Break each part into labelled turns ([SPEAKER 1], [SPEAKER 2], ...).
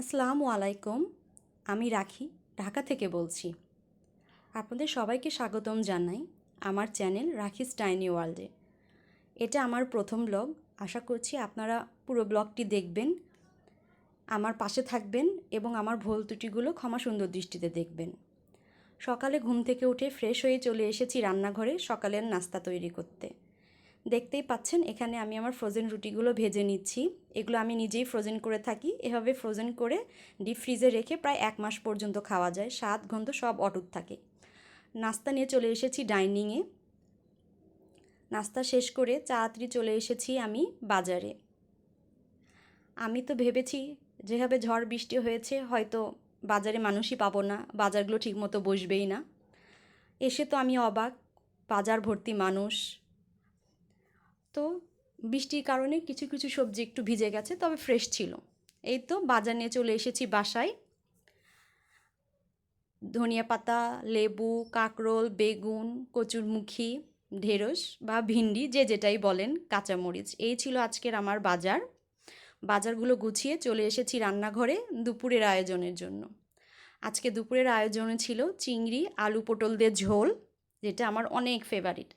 [SPEAKER 1] আসসালামু আলাইকুম, আমি রাখি, ঢাকা থেকে বলছি। আপনাদের সবাইকে স্বাগতম জানাই আমার চ্যানেল রাখিস টাইনি ওয়ার্ল্ডে। এটা আমার প্রথম ব্লগ, আশা করছি আপনারা পুরো ব্লগটি দেখবেন, আমার পাশে থাকবেন এবং আমার ভুল ত্রুটিগুলো ক্ষমা সুন্দর দৃষ্টিতে দেখবেন। সকালে ঘুম থেকে উঠে ফ্রেশ হয়ে চলে এসেছি রান্নাঘরে সকালের নাস্তা তৈরি করতে। দেখতেই পাচ্ছেন, এখানে আমি আমার ফ্রোজেন রুটিগুলো ভেজে নিচ্ছি। এগুলো আমি নিজেই ফ্রোজেন করে থাকি। এভাবে ফ্রোজেন করে ডিপ ফ্রিজে রেখে প্রায় এক মাস পর্যন্ত খাওয়া যায়। স্বাদ গন্ধ সব অটুট থাকে। নাস্তা নিয়ে চলে এসেছি ডাইনিংয়ে নাস্তা শেষ করে তাড়াতাড়ি চলে এসেছি আমি বাজারে। আমি তো ভেবেছি, যেভাবে ঝড় বৃষ্টি হয়েছে, হয়তো বাজারে মানুষই পাবো না, বাজারগুলো ঠিকমতো বসবেই না। এসে তো আমি অবাক, বাজার ভর্তি মানুষ তো বৃষ্টির কারণে কিছু কিছু সবজি একটু ভিজে গেছে, তবে ফ্রেশ ছিল। এই তো বাজার নিয়ে চলে এসেছি বাসায়। ধনিয়া পাতা, লেবু, কাঁকরোল, বেগুন, কচুরমুখী, ঢেঁড়স বা ভিন্ডি, যে যেটাই বলেন, কাঁচামরিচ, এই ছিল আজকের আমার বাজার। বাজারগুলো গুছিয়ে চলে এসেছি রান্নাঘরে দুপুরের আয়োজনের জন্য। আজকে দুপুরের আয়োজনে ছিল চিংড়ি, আলু পটল দিয়ে ঝোল, যেটা আমার অনেক ফেভারিট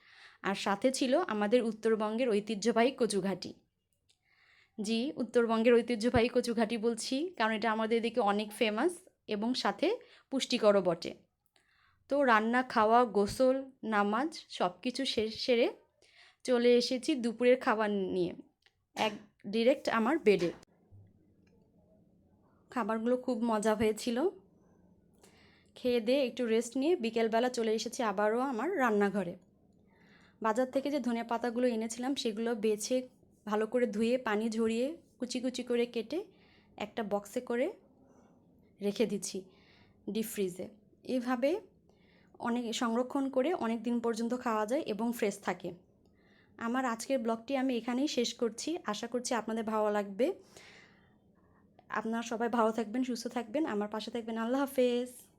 [SPEAKER 1] আর সাথে ছিল আমাদের উত্তরবঙ্গের ঐতিহ্যবাহী কচুঘাটি। জি, উত্তরবঙ্গের ঐতিহ্যবাহী কচুঘাটি বলছি কারণ এটা আমাদের এদিকে অনেক ফেমাস এবং সাথে পুষ্টিকরও বটে। তো রান্না, খাওয়া, গোসল, নামাজ সব কিছু শেষ সেরে চলে এসেছি দুপুরের খাবার নিয়ে। এক ডিরেক্ট আমার বেডে খাবারগুলো খুব মজা হয়েছিল। খেয়ে দিয়ে একটু রেস্ট নিয়ে বিকেলবেলা চলে এসেছি আবারও আমার রান্নাঘরে। বাজার থেকে যে ধনে পাতাগুলো এনেছিলাম, সেগুলো বেছে ভালো করে ধুয়ে, পানি ঝরিয়ে, কুচি কুচি করে কেটে একটা বক্সে করে রেখে দিচ্ছি ডিপ ফ্রিজে এভাবে অনেক, সংরক্ষণ করে অনেক দিন পর্যন্ত খাওয়া যায় এবং ফ্রেশ থাকে। আমার আজকের ব্লগটি আমি এখানেই শেষ করছি। আশা করছি আপনাদের ভালো লাগবে। আপনারা সবাই ভালো থাকবেন, সুস্থ থাকবেন। আমার পাশে থাকবেন। আল্লাহ হাফেজ।